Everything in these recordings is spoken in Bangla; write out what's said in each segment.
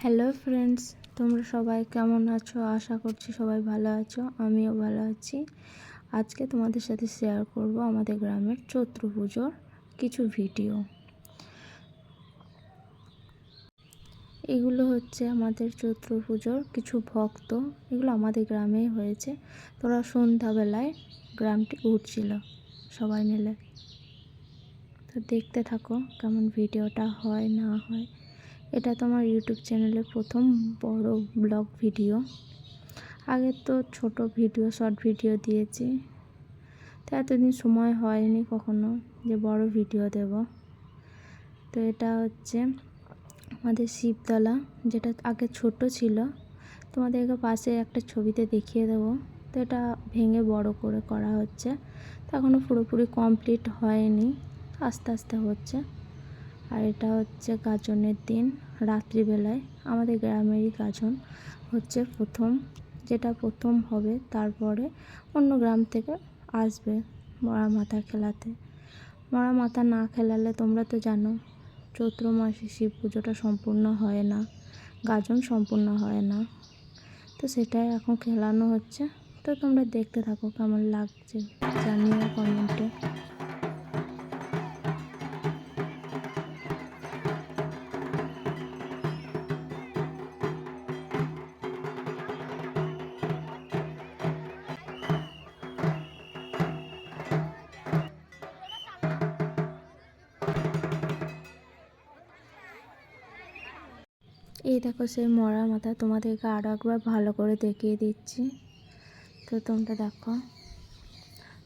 হ্যালো ফ্রেন্ডস তোমরা সবাই কেমন আছো? আশা করছি সবাই ভালো আছো। আমিও ভালো আছি। আজকে তোমাদের সাথে শেয়ার করব আমাদের গ্রামের চৈত্র পুজোর কিছু ভিডিও এগুলো হচ্ছে আমাদের চৈত্র পুজোর কিছু ভক্ত। এগুলো আমাদের গ্রামেই হয়েছে। তোরা সন্ধ্যাবেলায় গ্রামটি ঘুরছিল, সবাই মিলে। তো দেখতে থাকো কেমন ভিডিওটা হয়, না হয়। এটা তোমার ইউটিউব চ্যানেলে প্রথম বড় ব্লগ ভিডিও আগে তো ছোট ভিডিও শর্ট ভিডিও দিয়েছি। তো এতদিন সময় হয়নি কখনো যে বড় ভিডিও দেব। তো এটা হচ্ছে আমাদের শিবতলা, যেটা আগে ছোট ছিল। তোমাদেরকে পাশে একটা ছবিতে দেখিয়ে দেবো। তো এটা ভেঙে বড় করে করা হচ্ছে। তো এখনও পুরোপুরি কমপ্লিট হয়নি। আস্তে আস্তে হচ্ছে। আর এটা হচ্ছে গাজনের দিন, রাত্রিবেলায়। আমাদের গ্রামেরই গাজন হচ্ছে প্রথম, যেটা প্রথম হবে, তারপরে অন্য গ্রাম থেকে আসবে মরা মাথা খেলাতে। মরা মাথা না খেলালে তোমরা তো জানো, চৈত্র মাসে শিব পুজোটা সম্পূর্ণ হয় না, গাজন সম্পূর্ণ হয় না। তো সেটাই এখন খেলানো হচ্ছে। তো তোমরা দেখতে থাকো কেমন লাগছে, জানিও কমেন্টে। এই দেখো সেই মরা মাথা, তোমাদেরকে আরও একবার ভালো করে দেখিয়ে দিচ্ছি। তো তোমরা দেখো।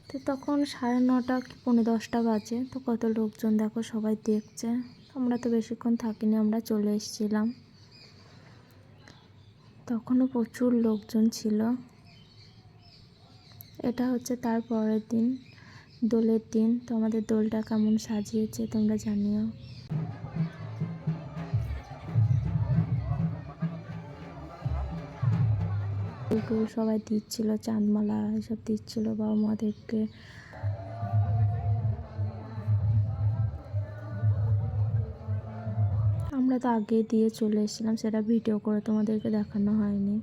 তো তখন সাড়ে নটা কি পৌনে দশটা বাজে, তো কত লোকজন দেখো সবাই দেখছে। আমরা তো বেশিক্ষণ থাকিনি, আমরা চলে এসেছিলাম। তখনও প্রচুর লোকজন ছিল। এটা হচ্ছে তার পরের দিন, দোলের দিন। তো আমাদের দোলটা কেমন সাজিয়েছে তোমরা জানিও। ফুল সবাই দিচ্ছিল, চাঁদমালা এসব দিচ্ছিল বাবা মাদেরকে। আমরা তো আগে দিয়ে চলে এসেছিলাম, সেটা ভিডিও করে তোমাদেরকে দেখানো হয়নি।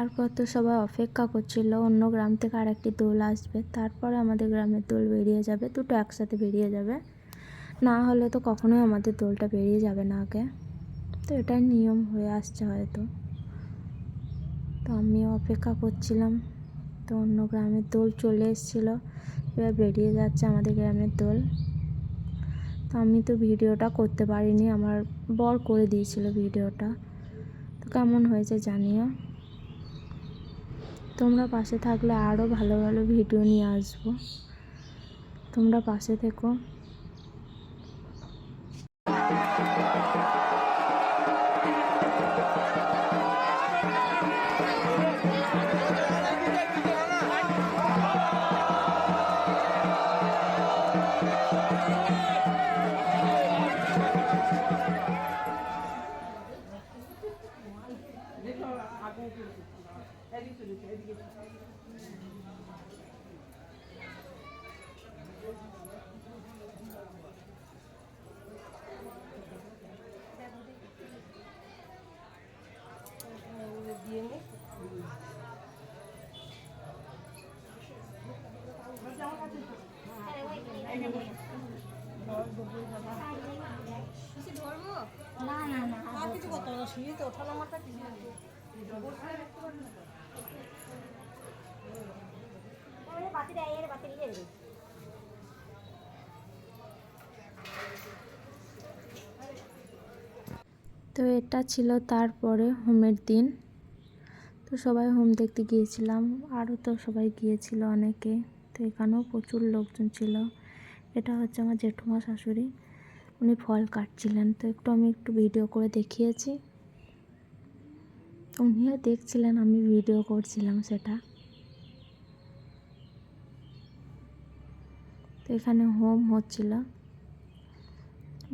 তারপর তো সবাই অপেক্ষা করছিল, অন্য গ্রাম থেকে আর একটি দোল আসবে, তারপরে আমাদের গ্রামের দোল বেরিয়ে যাবে, দুটো একসাথে বেরিয়ে যাবে। না হলে তো কখনোই আমাদের দোলটা বেরিয়ে যাবে না আগে। তো এটাই নিয়ম হয়ে আসছে হয়তো। তো আমিও অপেক্ষা করছিলাম, তো অন্য গ্রামের দোল চলে এসেছিল, এবার বেরিয়ে যাচ্ছে আমাদের গ্রামের দোল। তো আমি তো ভিডিওটা করতে পারিনি, আমার বর করে দিয়েছিল ভিডিওটা। তো কেমন হয়েছে জানিও। তোমরা পাশে থাকলে আরও ভালো ভালো ভিডিও নিয়ে আসব। তোমরা পাশে থেকো। তো এটা ছিল তারপরে হোমের দিন। তো সবাই হোম দেখতে গিয়েছিলাম। আরও তো সবাই গিয়েছিল অনেকে। তো এখানেও প্রচুর লোকজন ছিল। এটা হচ্ছে আমার জেঠুমা শাশুড়ি। উনি ফল কাটছিলেন। তো একটু আমি একটু ভিডিও করে দেখিয়েছি। উনিও দেখছিলেন, আমি ভিডিও করছিলাম সেটা। তো এখানে হোম হচ্ছিল।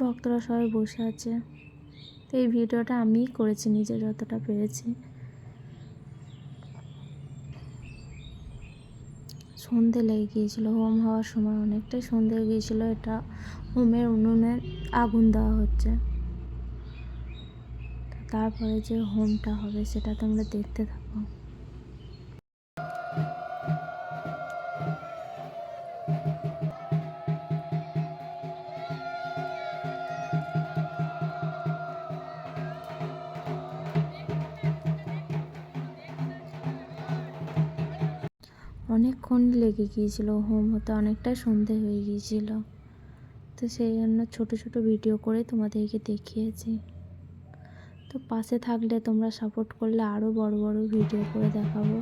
ভক্তরা সবাই বসে আছে। তো এই ভিডিওটা আমিই করেছি, নিজে যতটা পেরেছি। সন্ধে লেগে গিয়েছিল, হোম হওয়ার সময় অনেকটাই সন্ধে হয়ে গিয়েছিল, এটা হোমের উনুনে আগুন দেওয়া হচ্ছে। তারপরে যে হোমটা হবে সেটা তোমরা দেখতে থাকো। অনেকক্ষণ লেগে গিয়েছিল হোম হতে অনেকটা সন্ধে হয়ে গিয়েছিল। তো সেই জন্য ছোটো ছোটো ভিডিও করে তোমাদেরকে দেখিয়েছি। তো পাশে থাকলে তোমরা সাপোর্ট করলে আরও বড় বড় ভিডিও করে দেখাবো।